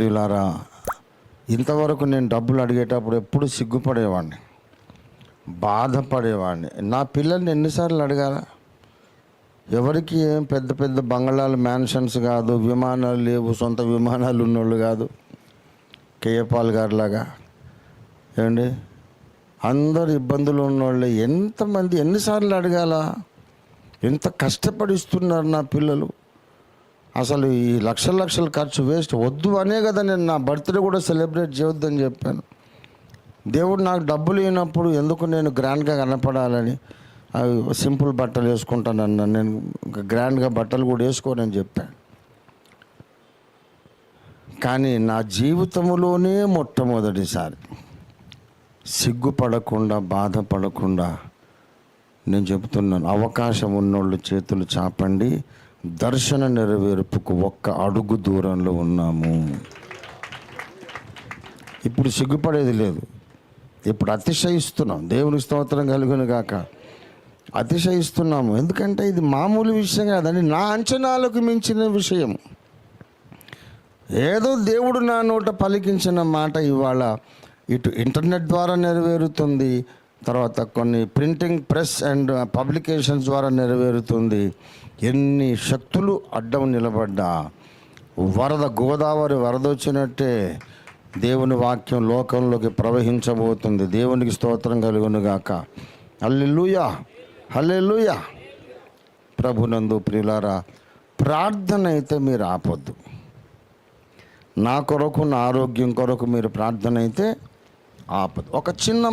ప్రియులారా ఇంతవరకు నేను డబ్బులు అడిగేటప్పుడు ఎప్పుడు సిగ్గుపడేవాడిని బాధపడేవాడిని. నా పిల్లల్ని ఎన్నిసార్లు అడగాల? ఎవరికి ఏం పెద్ద పెద్ద బంగళాలు మ్యాన్షన్స్ కాదు విమానాలు లేవు సొంత విమానాలు ఉన్నోళ్ళు కాదు. కేఏపాల్ గారిలాగా. ఏమండి? అందరు ఇబ్బందులు ఉన్నోళ్ళు. ఎంతమంది ఎన్నిసార్లు అడగాల? ఎంత కష్టపడిస్తున్నారు నా పిల్లలు? అసలు ఈ లక్షల లక్షల ఖర్చు వేస్ట్. వద్దు అనే కదా నేను నా బర్త్డే కూడా సెలబ్రేట్ చేయొద్దని చెప్పాను. దేవుడు నాకు డబ్బులు ఇవ్వనప్పుడు ఎందుకు నేను గ్రాండ్గా కనపడాలని అవి సింపుల్ బట్టలు వేసుకుంటానన్న నేను గ్రాండ్గా బట్టలు కూడా వేసుకోనని చెప్పాను. కానీ నా జీవితంలోనే మొట్టమొదటిసారి సిగ్గుపడకుండా బాధపడకుండా నేను చెప్తున్నాను అవకాశం ఉన్నోళ్ళు చేతులు చాపండి దర్శన నెరవేర్పుకు ఒక్క అడుగు దూరంలో ఉన్నాము. ఇప్పుడు సిగ్గుపడేది లేదు. ఇప్పుడు అతిశయిస్తున్నాం. దేవుని స్తోత్రం కలుగును గాక. అతిశయిస్తున్నాము. ఎందుకంటే ఇది మామూలు విషయం కాదండి. నా అంచనాలకు మించిన విషయం. ఏదో దేవుడు నా నోట పలికించిన మాట ఇవాళ ఇటు ఇంటర్నెట్ ద్వారా నెరవేరుతుంది. తర్వాత కొన్ని ప్రింటింగ్ ప్రెస్ అండ్ పబ్లికేషన్స్ ద్వారా నెరవేరుతుంది. ఎన్ని శక్తులు అడ్డం నిలబడ్డా. వరద గోదావరి వరద వచ్చినట్టే దేవుని వాక్యం లోకంలోకి ప్రవహించబోతుంది. దేవునికి స్తోత్రం కలుగునుగాక. గాక హల్లెలూయా. ప్రభునందు ప్రియులారా ప్రార్థన అయితే మీరు ఆపొద్దు. నా కొరకు నా ఆరోగ్యం కొరకు మీరు ప్రార్థన అయితే ఆపదు ఒక చిన్న